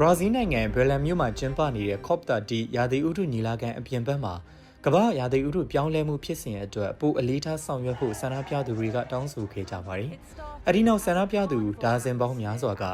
ရာဇီးနိုင်ငံဘရလန်မြို့မှာကျင်းပနေတဲ့ COP30 ရာသီဥတုညီလာခံအပြင်ဘက်မှာကမ္ဘာရာသီဥတုပြောင်းလဲမှုဖြစ်စဉ်အတွက်ပိုအလေးထားဆောင်ရွက်ဖို့ဆန္ဒပြသူတွေကတောင်းဆိုခဲ့ကြပါတယ်။အဒီနောက်ဆန္ဒပြသူဒါဇင်ပေါင်းများစွာက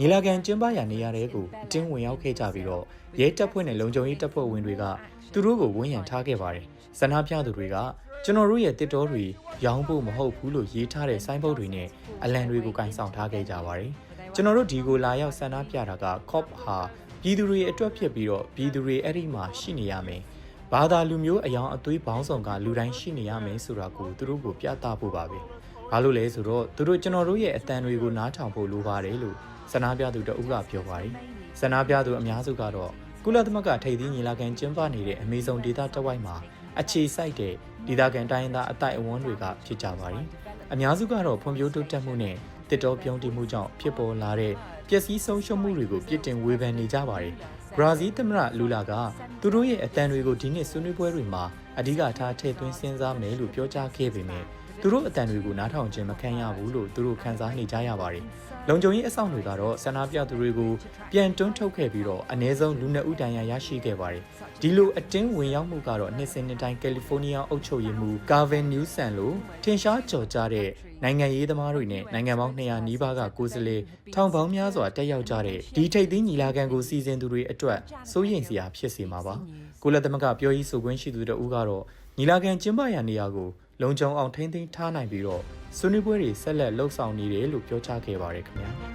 ညီလာခံကျင်းပရာနေရာတွေကိုအတင်းဝင်ရောက်ခဲ့ကြပြီးတော့ရဲတပ်ဖွဲ့နဲ့လုံခြုံရေးတပ်ဖွဲ့ဝင်တွေကသူတို့ကိုဝန်းရံထားခဲ့ပါတယ်။ဆန္ဒပြသူတွေကကျွန်တော်တို့ရဲ့တစ်တော်တွေရောင်းဖို့မဟုတ်ဘူးလို့ရေးထားတဲ့ဆိုင်းဘုတ်တွေနဲ့အလံတွေကိုကင်ဆောင်ထားခဲ့ကြပါတယ်။ ကျွန်တော်တို့ဒီကိုလာရောက်ဆန္ဒပြတာက COP ဟာပြည်သူတွေအတွက်ဖြစ်ပြီးတော့ပြည်သူတွေအဲ့ဒီမှာရှိနေရမယ်။ဘာသာလူမျိုးအယောင်အသွေးပေါင်းစုံကလူတိုင်းရှိနေရမယ်ဆိုတာကိုသူတို့ကိုပြသဖို့ပါပဲ။ဘာလို့လဲဆိုတော့သူတို့ကျွန်တော်တို့ရဲ့အတန်တွေကိုနားထောင်ဖို့လိုပါတယ်လို့ဆန္ဒပြသူတအုပ်ကပြောပါတယ်။ဆန္ဒပြသူအများစုကတော့ကုလသမဂ္ဂထိပ်သီးညီလာခံကျင်းပနေတဲ့အမေဇုံဒေသတဝိုက်မှာအခြေစိုက်တဲ့ဒေသခံတိုင်းရင်းသားအတိုက်အဝန်းတွေကဖြစ်ကြပါတယ်။အများစုကတော့ဖွံ့ဖြိုးတိုးတက်မှုနဲ့ တစ်တော်ပြုံးတည်မှုကြောင့်ဖြစ်ပေါ်လာတဲ့ပျက်စီးဆုံးရှုံးမှုတွေကိုပြစ်တင်ဝေဖန်နေကြပါတယ်။ဘရာဇီးသမ္မတလူလာကသူတို့ရဲ့အတန်တွေကိုဒီနှစ်ဆွေးနွေးပွဲတွေမှာအဓိကထားထည့်သွင်းစဉ်းစားမယ်လို့ပြောကြားခဲ့ပေမဲ့ သူတို့အတန်တွေကိုနားထောင်ခြင်းမခံရဘူးလို့သူတို့ခန်းစားနေကြရပါတယ်။လုံခြုံရေးအဆောင်တွေကတော့ဆန္ဒပြသူတွေကိုပြန်တွန်းထုတ်ခဲ့ပြီးတော့အ ਨੇ ဆုံးလူနှစ်ဦးတန်ရာရရှိခဲ့ပါတယ်။ဒီလိုအတင်းဝင်ရောက်မှုကတော့နှစ်စဉ်နှစ်တိုင်းကယ်လီဖိုးနီးယားအုပ်ချုပ်ရေးမှူးကာဗင်နျူးဆန်လိုထင်ရှားကြော်ကြားတဲ့နိုင်ငံရေးသမားတွေနဲ့နိုင်ငံပေါင်း200နီးပါးကကိုယ်စားလှယ်ထောင်ပေါင်းများစွာတက်ရောက်ကြတဲ့ဒီထိပ်သီးညီလာခံကိုစီစဉ်သူတွေအတွက်စိုးရိမ်စရာဖြစ်စေမှာပါ။ကုလသမဂ္ဂပြောရေးဆိုခွင့်ရှိသူတို့ဦးကတော့ညီလာခံကျင်းပရာနေရာကို လုံခြုံအောင်ထိန်းသိမ်းထားနိုင်ပြီးတော့ဆွေးနွေးပွဲတွေဆက်လက်လှုပ်ဆောင်နေတယ်လို့ပြောကြားခဲ့ပါတယ်ခင်ဗျာ။